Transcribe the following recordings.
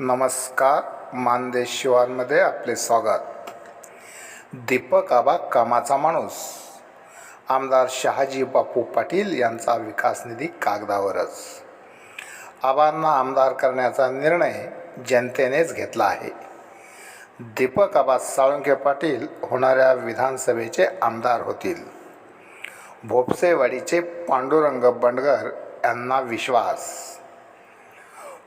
नमस्कार मानदेश शिवांमध्ये आपले स्वागत. दीपक आबा कामाचा माणूस. आमदार शहाजी बापू पाटील यांचा विकास निधी कागदावरच. आबांना आमदार करण्याचा निर्णय जनतेनेच घेतला आहे. दीपक आबा साळुंखे पाटील होणाऱ्या विधानसभेचे आमदार होतील. भोपसेवाडीचे पांडुरंग बंडगर यांना विश्वास.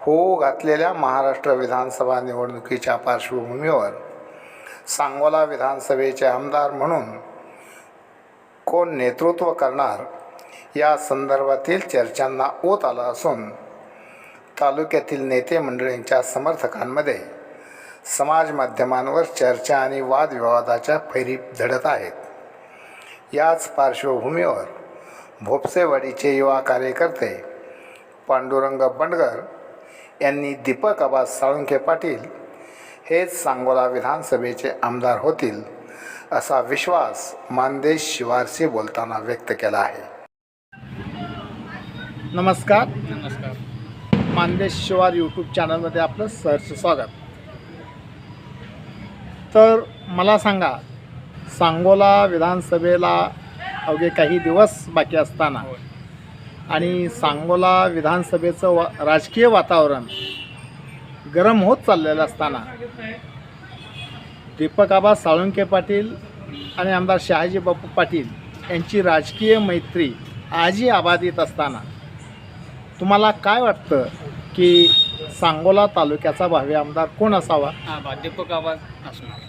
हो घातलेल्या महाराष्ट्र विधानसभा निवडणुकीच्या पार्श्वभूमीवर सांगोला विधानसभेचे आमदार म्हणून कोण नेतृत्व करणार या संदर्भातील चर्चांना ओत आला असून तालुक्यातील नेते मंडळींच्या समर्थकांमध्ये समाज माध्यमांवर चर्चा आणि वादविवादाच्या फैरी झडत आहेत. याच पार्श्वभूमीवर भोपसेवाडीचे युवा कार्यकर्ते पांडुरंग बंडगर यांनी दीपक आबा साळुंखे पाटील हेच सांगोला विधानसभेचे आमदार होतील असा विश्वास मानदेश शिवारशी बोलताना व्यक्त केला आहे. नमस्कार. नमस्कार. मानदेश शिवार यूट्यूब चॅनलमध्ये आपलं सहर्ष स्वागत. तर मला सांगा सांगोला विधानसभेला अवघे काही दिवस बाकी असताना आणि सांगोला विधानसभेचं वा राजकीय वातावरण गरम होत चाललेलं असताना दीपक आबा साळुंके पाटील आणि आमदार शहाजी बापू पाटील यांची राजकीय मैत्री आजही आबाधित असताना तुम्हाला काय वाटतं की सांगोला तालुक्याचा भावी आमदार कोण असावा? दीपक आवाज असणार.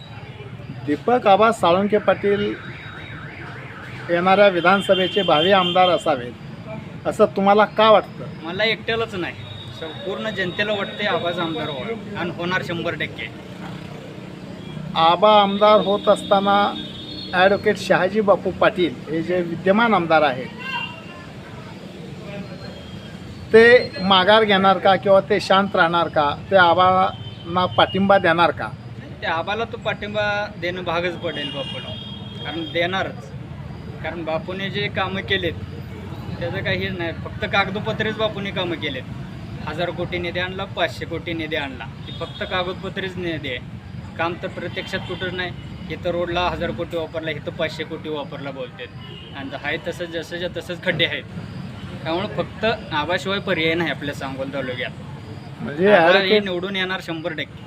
दीपक आबा साळुंके पाटील येणाऱ्या विधानसभेचे भावी आमदार असावेत. असं तुम्हाला का वाटतं? मला एकट्यालाच नाही. संपूर्ण जनतेला वाटते आवाज आमदार व्हावा आणि होणार शंभर टक्के. आबा आमदार होत असताना ॲडव्होकेट शहाजी बापू पाटील हे जे विद्यमान आमदार आहेत ते माघार घेणार का किंवा ते शांत राहणार का? ते आबांना पाठिंबा देणार का? त्या आबाला तो पाठिंबा देणं भागच पडेल बापूला. कारण देणारच. कारण बापूने जे कामं केलेत त्याचं काही हे नाही. फक्त कागदोपत्रेच बापूने कामं केलेत. हजार कोटी निधी आणला पाचशे कोटी निधी आणला. ती फक्त कागदपत्रेच निधी आहे. काम तर प्रत्यक्षात कुठं नाही. इथं रोडला हजार कोटी वापरला इथं पाचशे कोटी वापरला बोलतात. आणि आहे तसंच जसंच्या तसंच खड्डे आहेत. त्यामुळं फक्त आबाशिवाय पर्याय नाही आपल्या सांगोल तालुक्यात. म्हणजे हे निवडून येणार शंभर टक्के.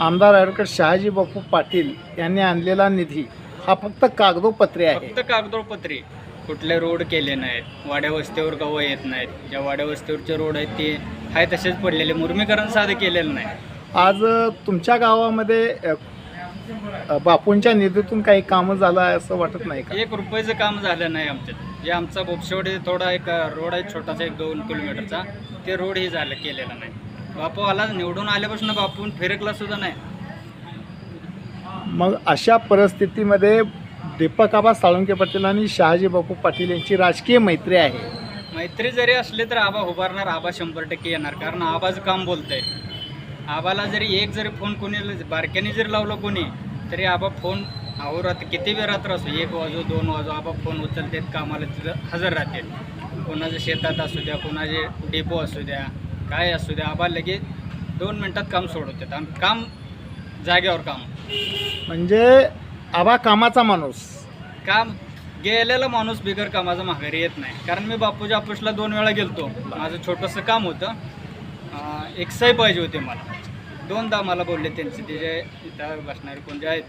आमदार ॲडव्होकेट शहाजी बापू पाटील यांनी आणलेला निधी हा फक्त कागदोपत्री आहे. फक्त कागदोपत्री. कुठले रोड केले नाहीत. वाड्या वस्तीवर गवं येत नाहीत. ज्या वाड्या वस्तीवरचे रोड आहेत ते आहे तसेच पडलेले. मुर्मीकरण साधं केलेलं नाही. आज तुमच्या गावामध्ये अ, अ, बापूंच्या निधीतून काही कामं झालं आहे असं वाटत नाही का? एक रुपयाचं काम झालं नाही आमच्यात. जे आमचा बोपशेवडे थोडा एक रोड आहे छोटासा एक दोन किलोमीटरचा. ते रोडही झालं केलेलं नाही. बापू आला निवडून आल्यापासून बापून फिरकला सुद्धा नाही. मग अशा परिस्थितीमध्ये दीपक आबा साळुंके पाटील आणि शहाजी बापू पाटील यांची राजकीय मैत्री आहे. मैत्री जरी असली तर आबा उभारणार आबा शंभर टक्के येणार. कारण आबाचं काम बोलतंय. आबाला जरी एक जरी फोन कोणी बारक्याने जरी लावलं कोणी तरी आबा फोन अहोरात्र किती वेळ रात्र असो एक वाजो दोन वाजो आबा फोन उचलतात कामाला तिथं हजर राहतात. कोणाच्या शेतात असू द्या कोणाचे डेपो असू द्या काय असू द्या आबा लगेच दोन मिनटात काम सोडवतात. आणि काम जाग्यावर काम. म्हणजे आबा कामाचा माणूस. काम गेलेला माणूस बिगर कामाचा माघारी येत नाही. कारण मी बापूच्या ऑफिसला दोन वेळा गेलतो. माझं छोटंसं काम होतं. अं, एक सही पाहिजे होते मला. दोनदा मला बोलले त्यांचे ते जे इथं बसणारे कोण जे आहेत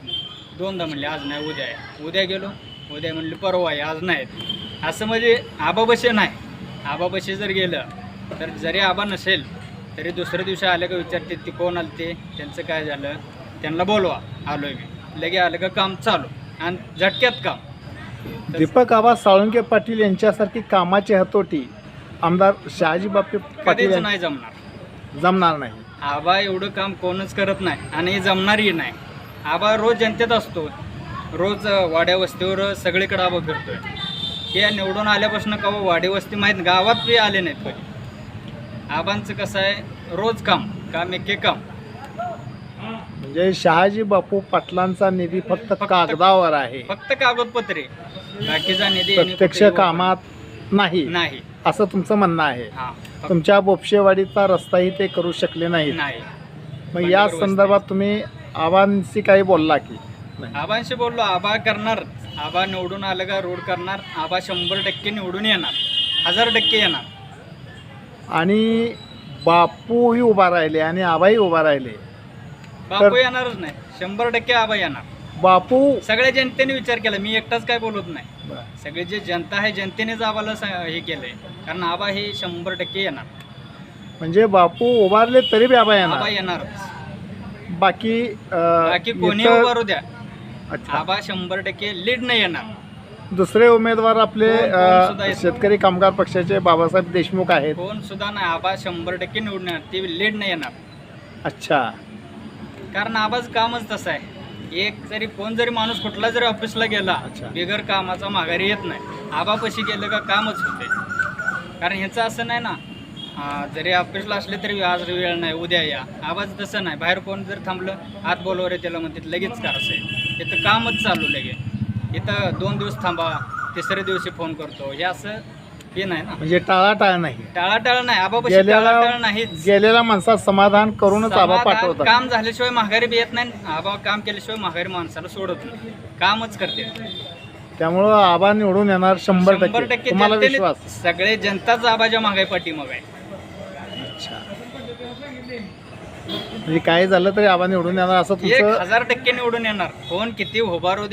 दोनदा म्हणले आज नाही उद्या आहे. उद्या गेलो. उद्या म्हणले परवा आहे आज नाहीत असं म्हणजे आबाबशे नाही. आबाबशे जर गेलं तर जरी आबा नसेल तरी दुसऱ्या दिवशी आलं का विचारते ती कोण आलं ते त्यांचं काय झालं? त्यांना बोलवा आलो आहे मी. लगे आलं का काम चालू. आणि झटक्यात काम. दीपक आबा साळुंके पाटील यांच्यासारखी कामाची हतोटी. आमदार शहाजी बापू पाटील कधीच यांना नाही जमणार. जमणार नाही. आबा एवढं काम कोणच करत नाही आणि जमणारही नाही. आबा रोज जनतेत असतो. रोज अ, वाड्या वस्तीवर सगळीकडे आबा फिरतोय. हे निवडून आल्यापासून का वाडी वस्ती माहीत गावात बी आले नाहीत कधी. आबांचं कसं आहे रोज काम काम एके काम. म्हणजे शहाजी बापू पाटलांचा निधी फक्त कागदावर आहे. फक्त कागदपत्रे. बाकीचा निधी यांनी प्रत्यक्ष कुठेही कामात नाही. वापर- नाही. असं तुमचं म्हणणं आहे. हा फक्त तुमच्या बोपशेवाडीचा रस्ताही ते करू शकले नाहीत. नाही. मग या संदर्भात तुम्ही आबांशी काही बोलला की? नाही. आबांशी बोललो आबा करणार. आबा निवडून आलं का रोड करणार. आबा शंभर टक्के निवडून येणार. हजार टक्के येणार. आणि बापूही उभा राहिले आणि आबाही उभा राहिले. बापू येणारच नाही. शंभर टक्के आबा येणार. बापू सगळ्या जनतेने विचार केला. मी एकटाच काय बोलत नाही. सगळे जे जनता आहे जनतेनेच आबाला हे केलंय. कारण आबा हे शंभर टक्के येणार. म्हणजे बापू उभारले तरी बी आबा आबा येणार बाकी अं, बाकी कोणी इतर- उभारू द्या. अच्छा. आबा शंभर टक्के लीड नाही येणार. दुसरे उमेदवार आपले कोण- कोण अं, सुद्धा येत शेतकरी कामगार पक्षाचे बाबासाहेब देशमुख आहेत. कोण सुद्धा नाही. आबा शंभर टक्के निवडून येणार ते लीड नाही येणार. अच्छा. कारण आबाज कामच तसं आहे. एक जरी कोण जरी माणूस कुठला जरी ऑफिसला गेला. बिगर कामाचा माघारी येत नाही. आबापाशी गेलं का कामच होते. कारण ह्याचं असं नाही ना जरी ऑफिसला असले तरी आज वेळ नाही उद्या या. आवाज तसं नाही. बाहेर कोण जर थांबलं आत बोलव रे त्याला म्हणतात लगेच का असं आहे. इथं कामच चालू लगे इथं दोन दिवस थांबा तिसऱ्या दिवशी फोन करतो. हे असं हे नाही ना. म्हणजे टाळाटाळ नाही. टाळाटाळ नाही. आबापाशी टाळाटाळ नाहीच. गेलेल्या माणसात समाधान करूनच आबा समाधान पाठवतात. काम झाल्याशिवाय माघारी बी येत नाही. आबा काम केल्याशिवाय माघारी माणसाला सोडत नाही. कामच करते. त्यामुळं आबा निवडून येणार शंभर टक्के. तुम्हाला जनतेने- विश्वास? सगळे जनताच आबाच्या मागे पाठीमाग आहे. अच्छा. म्हणजे काय झालं तरी आबा निवडून येणार असं एक तुमचं हजार टक्के निवडून येणार. कोण किती उभारू दे